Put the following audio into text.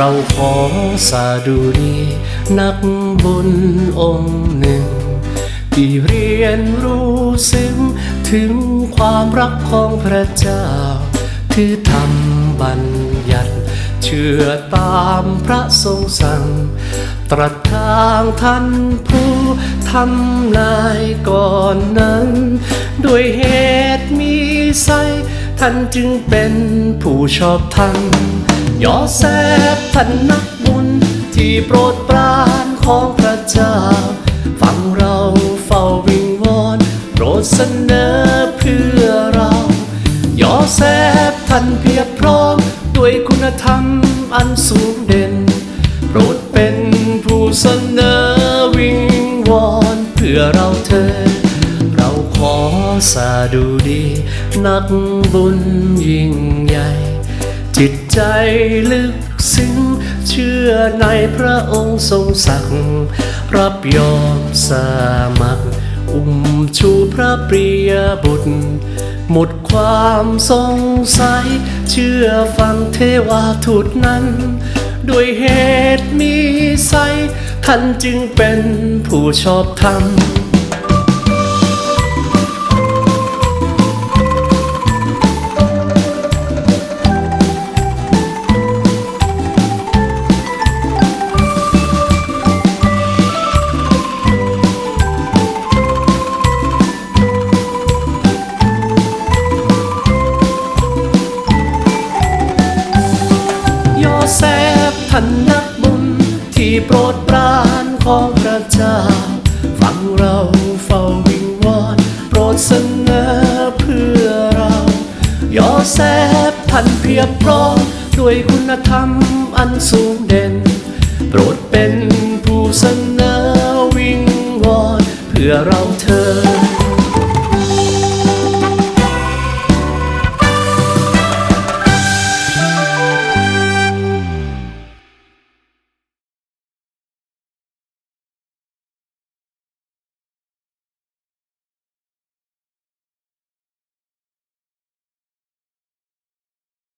เราขอสาดุดีนักบุญองค์หนึ่ง ที่เรียนรู้ซึ้งถึงความรักของพระเจ้าคือทำบัญญัติเชื่อตามพระทรงสั่ง ตรัสทางท่านผู้ทำนายก่อนนั้น ด้วยเหตุมีไซท่านจึงเป็นผู้ชอบธรรม ยอแซบท่านนักบุญที่โปรดปรานของพระเจ้า ฟังเราเฝ้าวิงวอนโปรดเสนอเพื่อเรา ยอแซบท่านเพียบพร้อม ด้วยคุณธรรมอันสูงเด่น โปรดเป็นผู้เสนอวิงวอนเพื่อเราเธอเราขอสาดูดี นักบุญยิ่งใหญ่ จิตใจลึกซึ้งเชื่อในพระองค์ทรงสั่งรับยอมสามัครอุ้มชูพระปริยบุตร หมดความสงสัย เชื่อฟังเทวาทูตนั้น ด้วยเหตุมีไซท่านจึงเป็นผู้ชอบธรรม ท่านนักบุญที่โปรดปรานของพระเจ้า ฟังเราเฝ้าวิงวอนโปรดเสนอเพื่อเรา ยอแซบท่านเพียบพร้อมด้วยคุณธรรมอันสูงเด่น โปรดเป็นผู้เสนอวิงวอนเพื่อเรา